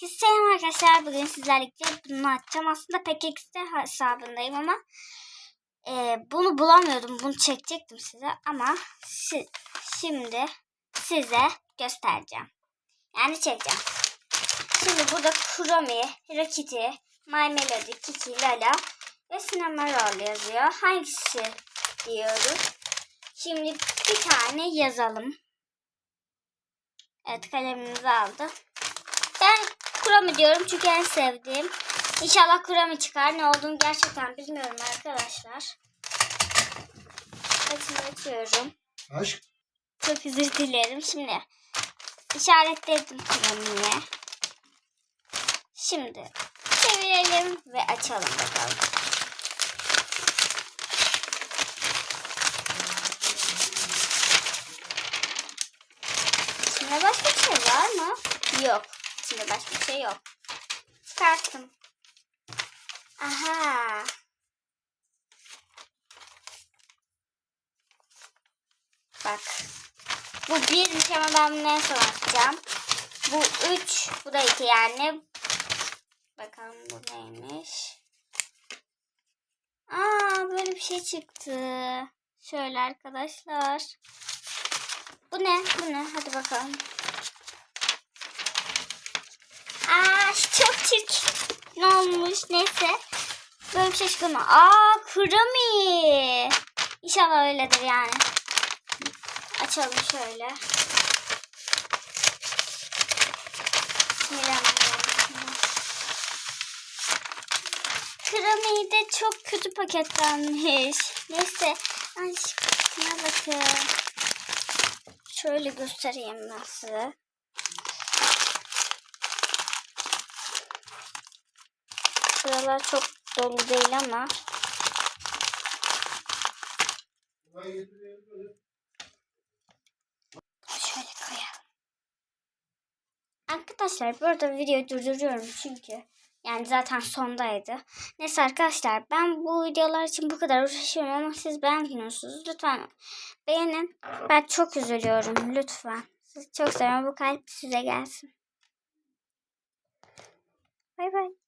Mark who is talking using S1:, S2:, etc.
S1: Herkese selam arkadaşlar. Bugün sizlerle bunu açacağım. Aslında PKX'de hesabındayım ama e, bunu bulamıyordum. Bunu çekecektim size ama si- şimdi size göstereceğim. Yani çekeceğim. Şimdi burada Kuromi, Rakiti, My Melody, Kiki, Lala ve Cinnamon yazıyor. Hangisi diyoruz. Şimdi bir tane yazalım. Evet kalemimizi aldı. Ben Kurami diyorum çünkü en sevdiğim. İnşallah Kurami çıkar. Ne olduğunu gerçekten bilmiyorum arkadaşlar. Hepsini açıyorum.
S2: Aşk.
S1: Çok özür dilerim. Şimdi işaretledim Kurami'ye. Şimdi çevirelim ve açalım bakalım. İçinde başka bir şey var mı? Yok. İçinde başka bir şey yok. Çıkarttım. Aha. Bak. Bu birmiş ama ben son atacağım. Bu üç. Bu da iki yani. Bakalım bu neymiş. Aa böyle bir şey çıktı. Şöyle arkadaşlar. Bu ne? Bu ne? Hadi bakalım. Aa çok çirkin. Olmuş? Neyse. Böyle bir şey çıktı mı? Aa Kurami. İnşallah öyledir yani. Açalım şöyle. Kurami de çok kötü paketlenmiş. Neyse. Ay şuna bakın. Şöyle göstereyim ben size. Şuralar çok dolu değil ama. Şöyle koyalım. Arkadaşlar bu arada videoyu durduruyorum çünkü yani zaten sondaydı. Neyse arkadaşlar ben bu videolar için bu kadar uğraşıyorum ama siz beğenmiyorsunuz. Lütfen beğenin. Ben çok üzülüyorum lütfen. Sizi çok seviyorum. Bu kalp size gelsin. Bay bay.